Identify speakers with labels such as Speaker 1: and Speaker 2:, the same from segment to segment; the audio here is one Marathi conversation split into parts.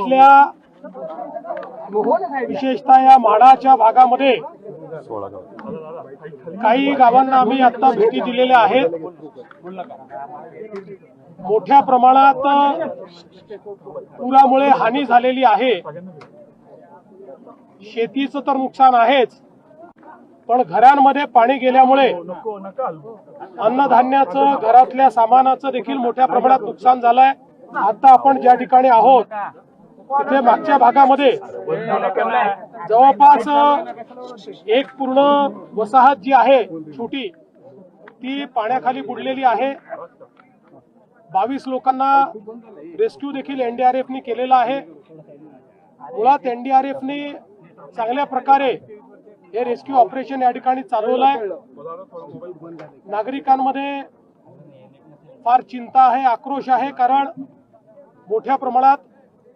Speaker 1: जिल्ह्यातल्या विशेषतः या माडाच्या भागामध्ये काही गावांना आम्ही आता भेटी दिलेल्या आहेत. मोठ्या प्रमाणात पुरामुळे हानी झालेली आहे. शेतीचं तर नुकसान आहेच पण घरांमध्ये पाणी गेल्यामुळे अन्नधान्याचं घरातल्या सामानाचं देखील मोठ्या प्रमाणात नुकसान झालंय. आता आपण ज्या ठिकाणी आहोत तिथे मागच्या भागामध्ये जवळपास एक पूर्ण वसाहत जी आहे छोटी ती पाण्याखाली बुडलेली आहे. बावीस लोकांना रेस्क्यू देखील एनडीआरएफनी केलेला आहे. मुळात एनडीआरएफनी चांगल्या प्रकारे हे रेस्क्यू ऑपरेशन या ठिकाणी चालवलं आहे. नागरिकांमध्ये फार चिंता आहे आक्रोश आहे कारण मोठ्या प्रमाणात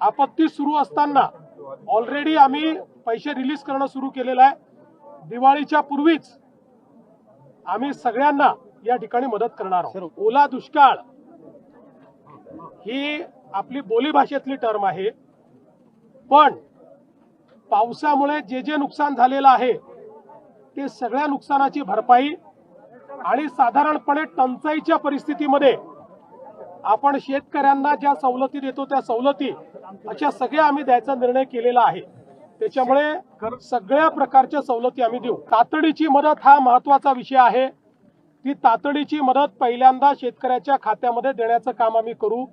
Speaker 1: आपत्ती सुरू असताना ऑलरेडी आम्ही पैसे रिलीज करणं सुरू केलेलं आहे. दिवाळीच्या पूर्वीच आम्ही सगळ्यांना या ठिकाणी मदत करणार आहोत. ओला दुष्काळ ही आपली बोलीभाषेतली टर्म आहे. पण पावसामुळे जे जे नुकसान झालेलं आहे ते सगळ्या नुकसानाची भरपाई आणि साधारणपणे टंचाईच्या परिस्थितीमध्ये आपण शेतकऱ्यांना ज्या सवलती देतो त्या सवलती अशा सगळ्या आम्ही द्यायचा निर्णय केलेला आहे. त्याच्यामुळे सगळ्या प्रकारच्या सवलती आम्ही देऊ. तातडीची मदत हा महत्त्वाचा विषय आहे. ती तातडीची मदत पहिल्यांदा शेतकऱ्याच्या खात्यामध्ये देण्याचं काम आम्ही करू.